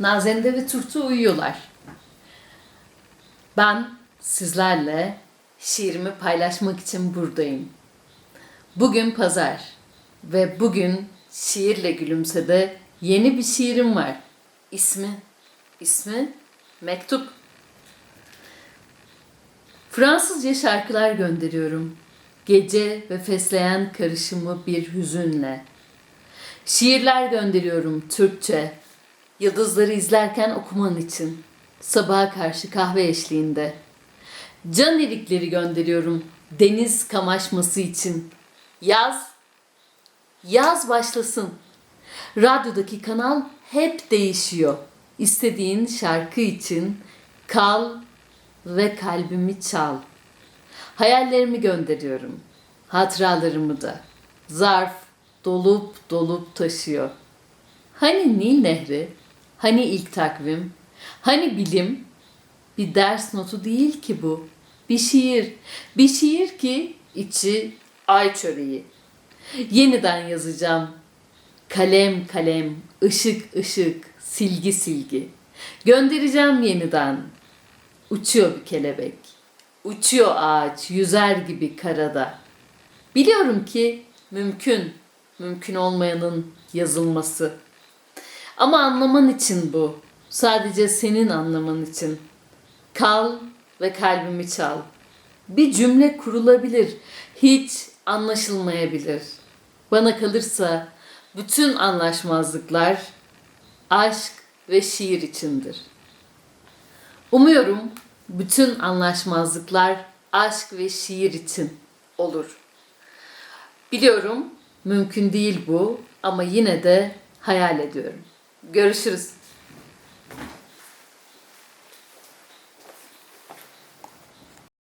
Nazende ve Turtu uyuyorlar. Ben sizlerle şiirimi paylaşmak için buradayım. Bugün pazar ve bugün Şiirle Gülümse'de yeni bir şiirim var. İsmi, ismi Mektup. Fransızca şarkılar gönderiyorum. Gece ve fesleğen karışımı bir hüzünle. Şiirler gönderiyorum Türkçe. Yıldızları izlerken okuman için. Sabaha karşı kahve eşliğinde. Can ilikleri gönderiyorum deniz kamaşması için. Yaz, yaz başlasın. Radyodaki kanal hep değişiyor. İstediğin şarkı için kal ve kalbimi çal. Hayallerimi gönderiyorum. Hatıralarımı da. Zarf dolup dolup taşıyor. Hani Nil Nehri? Hani ilk takvim? Hani bilim? Bir ders notu değil ki bu. Bir şiir. Bir şiir ki içi ay çöreği. Yeniden yazacağım. Kalem kalem, ışık ışık, silgi silgi. Göndereceğim yeniden. Uçuyor bir kelebek. Uçuyor ağaç, yüzer gibi karada. Biliyorum ki mümkün, mümkün olmayanın yazılması. Ama anlaman için bu. Sadece senin anlaman için. Kal ve kalbimi çal. Bir cümle kurulabilir, hiç anlaşılmayabilir. Bana kalırsa bütün anlaşmazlıklar aşk ve şiir içindir. Umuyorum bütün anlaşmazlıklar aşk ve şiir için olur. Biliyorum mümkün değil bu ama yine de hayal ediyorum. Görüşürüz.